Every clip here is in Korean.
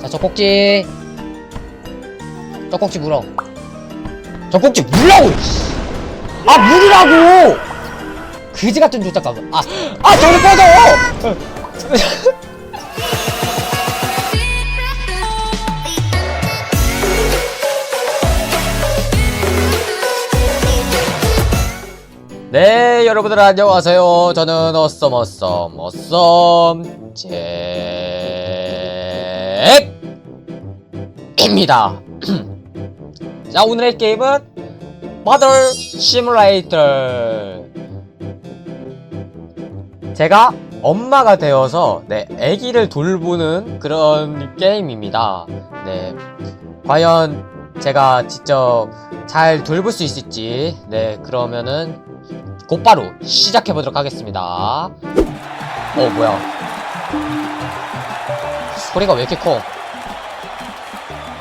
자, 젖꼭지. 젖꼭지 물어. 젖꼭지 물라고! 씨. 아, 물으라고! 그지 같은 조작감. 아, 아, 저리 꺼져! 네, 여러분들 안녕하세요. 저는 어썸 어썸 어썸 잭입니다. 자, 오늘의 게임은 Mother Simulator. 제가 엄마가 되어서 네, 아기를 돌보는 그런 게임입니다. 네. 과연 제가 직접 잘 돌볼 수 있을지. 네, 그러면은 곧바로 시작해 보도록 하겠습니다. 어, 뭐야? 소리가 왜 이렇게 커?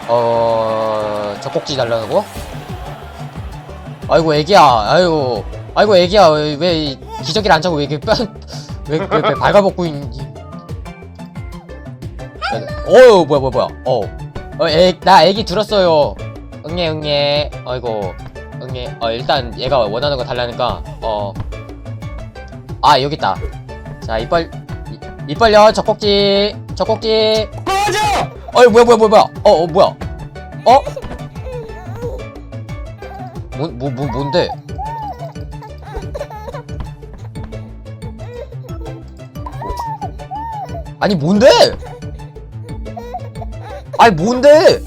어, 젖꼭지 달라고? 아이고, 애기야. 아이고, 아이고, 애기야. 왜, 왜 기저귀를 안 차고 왜 이렇게 뼈, 왜, 왜, 왜 발가벗고 있니? 어우, 뭐야, 뭐야, 뭐야. 어, 어, 애, 나 애기 들었어요. 응애, 응애. 아이고, 응애. 어, 일단 얘가 원하는 거 달라니까, 어. 아, 여기 있다. 자, 이빨, 이, 이빨려, 젖꼭지, 젖꼭지. 꺼져! 어이, 뭐야, 뭐야, 뭐야, 뭐야. 어, 어, 뭐야. 어? 뭐, 뭐, 뭐, 뭔데? 아니, 뭔데? 아니, 뭔데?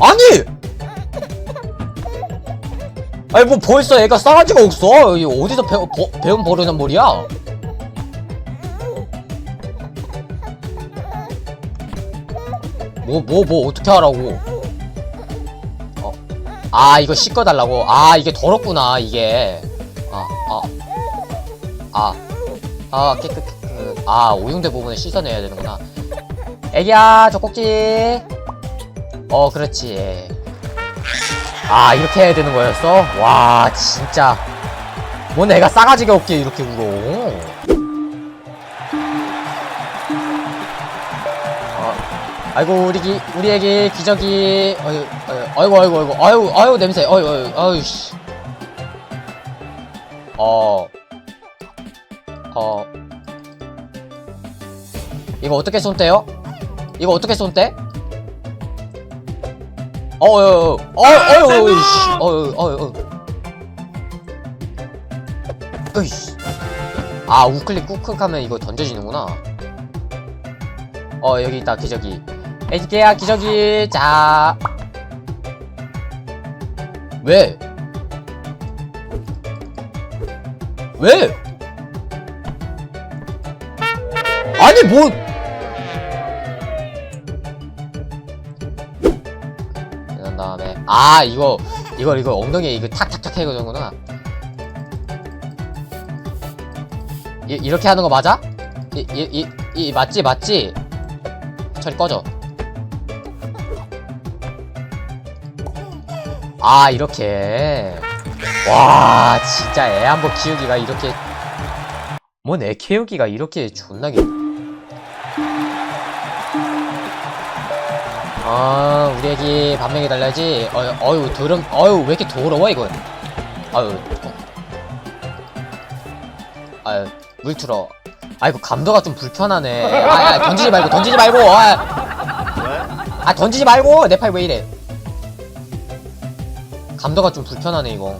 아니! 아니 뭐 벌써 애가 싸가지가 없어. 이거 어디서 배워, 버, 배운 버르장머리야? 뭐 뭐 뭐 어떻게 하라고? 어. 아 이거 씻어달라고? 아 이게 더럽구나 이게. 아아아아 아, 깨끗 깨끗. 아 오용된 부분을 씻어내야 되는구나. 애기야 젖꼭지. 어 그렇지 아 이렇게 해야 되는 거였어? 와 진짜. 뭐 내가 싸가지가 없게 이렇게 울어. 어, 아이고 우리 기, 우리 애기 기저귀 어이, 어이, 아이고 아이고 아이고 아유 아유 냄새. 어이 어이 아유 씨. 어, 어, 이거 어떻게 손 떼요? 이거 어떻게 손 떼? 어어어 어어어 씨. 어어어. 으이씨. 아 우클릭 꾹꾹하면 이거 던져지는구나. 어 여기 있다 기저귀. 에이케야 기저귀. 자. 왜? 왜? 아니 뭐 그런 다음에 아 이거 이거 이거 엉덩이에 이거 탁탁탁 해거는구나 이, 이렇게 하는 거 맞아? 이, 이, 이, 이 맞지 맞지? 철이 꺼져 아 이렇게 와 진짜 애 한 번 키우기가 이렇게 뭔 애 키우기가 이렇게 존나게 아 우리 애기 밥 먹이 달라야지. 어휴 어휴 더럼 어휴 왜 이렇게 더러워 이건 아유 아유 물 틀어. 아이고 감도가 좀 불편하네. 아, 아 던지지 말고 던지지 말고 아, 아 던지지 말고 내 팔 왜 이래? 감도가 좀 불편하네 이거.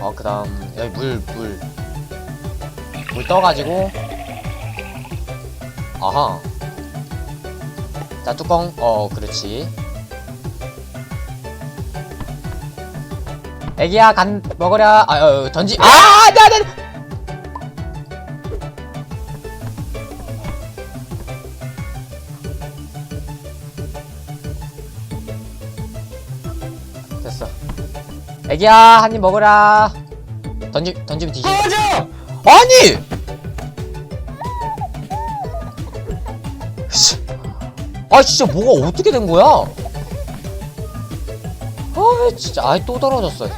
어 그다음 여기 물물물. 물 떠가지고. 아하 자 뚜껑? 어 그렇지. 애기야 간 먹으랴 아 어, 던지 아 나나 됐어. 애기야 한 입 먹으라. 던지 던지면 뒤지 아니 아 진짜 뭐가 어떻게 된 거야? 아 진짜 아이 또 떨어졌어.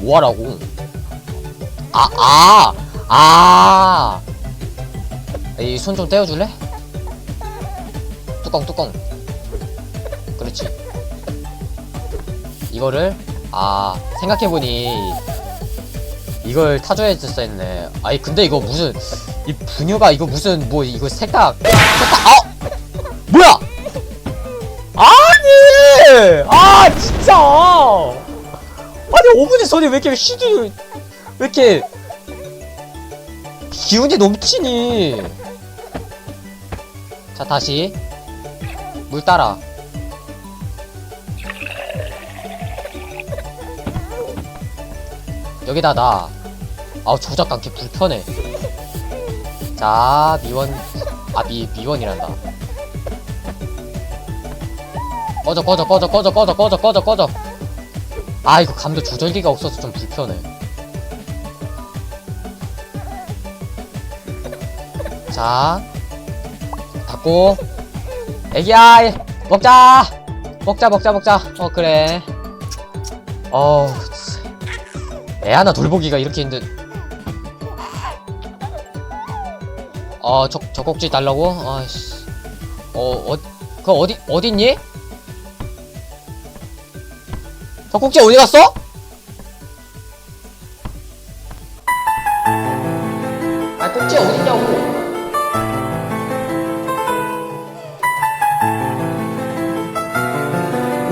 뭐하라고? 아, 아, 아. 이 손 좀 떼어줄래? 뚜껑, 뚜껑. 그렇지. 이거를, 아, 생각해보니, 이걸 타줘야 했었네. 아니, 근데 이거 무슨, 이 분유가 이거 무슨, 뭐, 이거 색깔, 색깔, 아! 뭐야! 아니! 아, 진짜! 아니, 어머니 손이 왜 이렇게 시들, 왜 이렇게, 기운이 넘치니? 자, 다시. 물 따라. 여기다 놔. 아우, 조작감 개 불편해. 자, 미원, 아, 미, 미원이란다. 꺼져, 꺼져, 꺼져, 꺼져, 꺼져, 꺼져, 꺼져, 꺼져. 아, 이거 감도 조절기가 없어서 좀 불편해. 자, 닫고. 애기야, 먹자! 먹자, 먹자, 먹자. 어, 그래. 어우. 애 하나 돌보기가 이렇게 힘든. 어, 저, 저 꼭지 달라고? 아이씨. 어, 어, 그 어디, 어딨니? 저 꼭지 어디 갔어? 아, 꼭지 어딨냐고.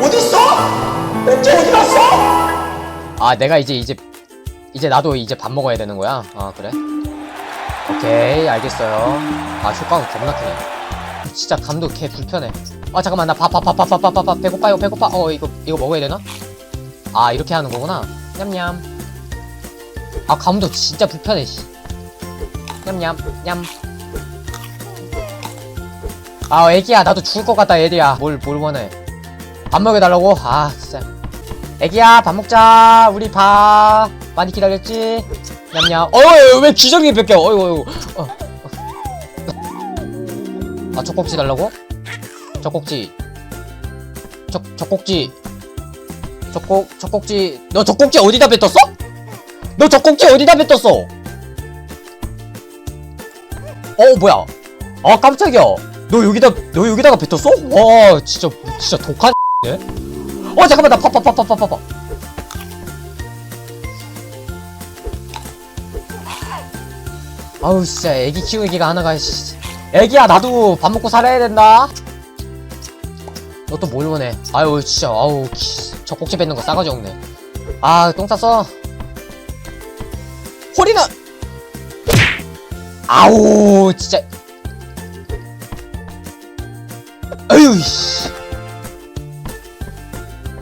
어딨어? 꼭지 어디 갔어? 아, 내가 이제, 이제, 이제 나도 이제 밥 먹어야 되는 거야? 아, 그래? 오케이 알겠어요 아 효과가 겁나 크네 진짜 감독 개 불편해 아 잠깐만 나 밥밥밥밥밥밥 배고파요 배고파 어 이거 이거 먹어야 되나? 아 이렇게 하는 거구나 냠냠 아 감독 진짜 불편해 씨 냠냠 냠 아, 애기야, 나도 죽을 것 같다, 애들이야 뭘, 뭘 원해. 밥 먹여달라고? 아, 진짜. 애기야, 밥 먹자. 우리 밥. 많이 기다렸지? 냠냠. 어이, 왜 기저귀 뺏겨? 어이구, 어이구. 어, 어. 아, 젖꼭지 달라고? 젖꼭지. 젖, 젖꼭지. 젖꼭, 젖꼭지. 너 젖꼭지 어디다 뱉었어? 너 젖꼭지 어디다 뱉었어? 어, 뭐야. 아, 깜짝이야. 너 여기다, 너 여기다가 뱉었어? 와, 진짜, 진짜 독한 네? 어, 잠깐만, 나 파, 파, 파, 파, 파, 파, 아우, 진짜, 애기 키우기가 하나가, 씨. 애기야, 나도 밥 먹고 살아야 된다. 너 또 뭘 원해? 아유, 진짜, 아우, 키, 저 꼭지 뱉는 거 싸가지 없네. 아, 똥 쌌어. 호리는! 아우, 진짜. 아유, 씨.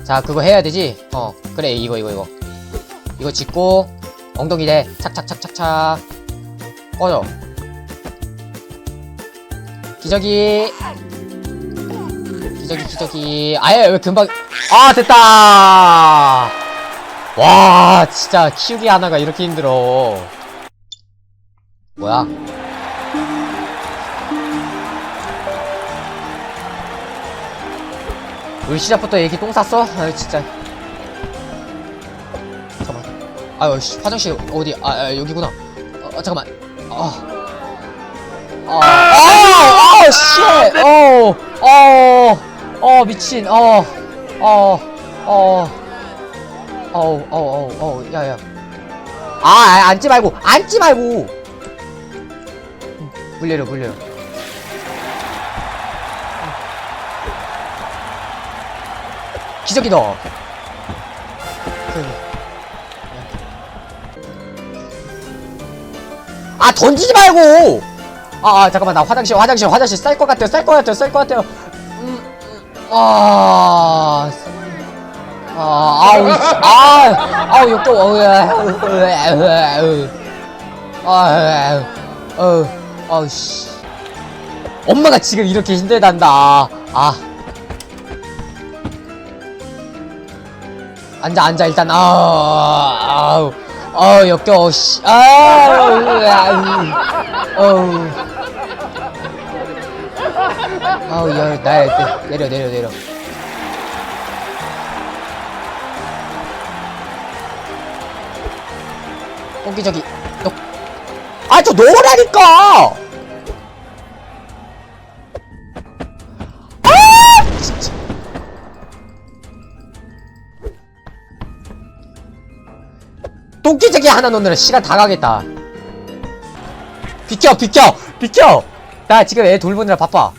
자, 그거 해야 되지? 어, 그래, 이거, 이거, 이거. 이거 짚고, 엉덩이 대, 착착착착착. 꺼져. 기저귀. 기저귀, 기저귀. 아예, 왜 금방. 아, 됐다! 와, 진짜, 키우기 하나가 이렇게 힘들어. 뭐야? 우리 시작부터 애기 똥 쌌어? 아유 진짜 잠깐만 아유 씨, 화장실 어디 아, 아 여기구나 어, 어 잠깐만 아아아쉣어 어 어 미친. 어 어 어 어 어 어 어 야 야. 아 아, 앉지 말고 앉지 말고. 물 내려 물 내려. 기저귀 넣 아 던지지 말고. 아, 아 잠깐만 나 화장실 화장실 화장실 쌀 것 같아요 쌀 것 같아요 쌀 것 같아요. 음, 음, 아. 아, 아우, 씨, 아, 아우, 욕도, 어우, 아우, 아우, 아우, 씨. 엄마가 지금 이렇게 힘들단다. 아. 앉아 앉아 일단 아 아우 아우 역겨워 씨. 아우 아우. 아우 야 나, 내려 내려 내려. 여기 저기 아저 놓으라니까 똥기저기 하나 놓느라 시간 다 가겠다 비켜 비켜 비켜 나 지금 애 돌보느라 바빠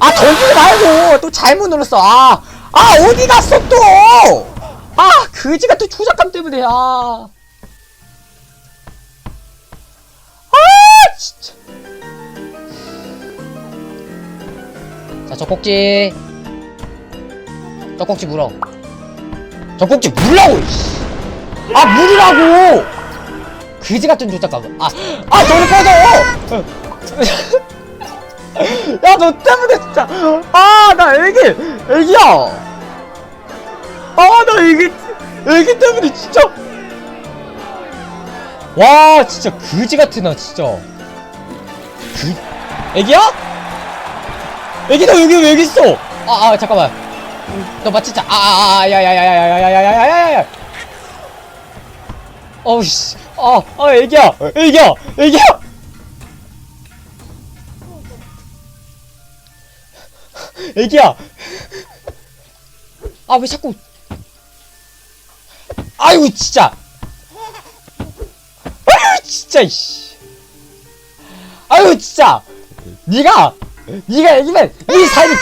아 던지지 말고 또 잘못 눌렀어 아, 아 어디 갔어 또아 그지 같은 조작감 때문에 아 아, 진짜. 자, 저 꼭지. 저 꼭지 물어. 저 꼭지 물라고. 아, 물으라고! 그지 같은 조작감. 아, 아, 너를 꺼져! 야, 너 때문에 진짜. 아, 나 애기, 애기야! 아, 나 애기, 애기 때문에 진짜. 와 진짜 그지 같은 나 진짜 그 애기야? 애기 너 여기 왜 여기 있어? 아 아 잠깐만 너 맞지? 아아아 야야야야야야야야야야야 어우 씨. 아 아 애기야. 애기야. 애기야. 애기야. 아 왜 자꾸. 아이고 진짜. 아유 진짜 이씨. 아유 진짜. 니가 니가 애기면 이 삶이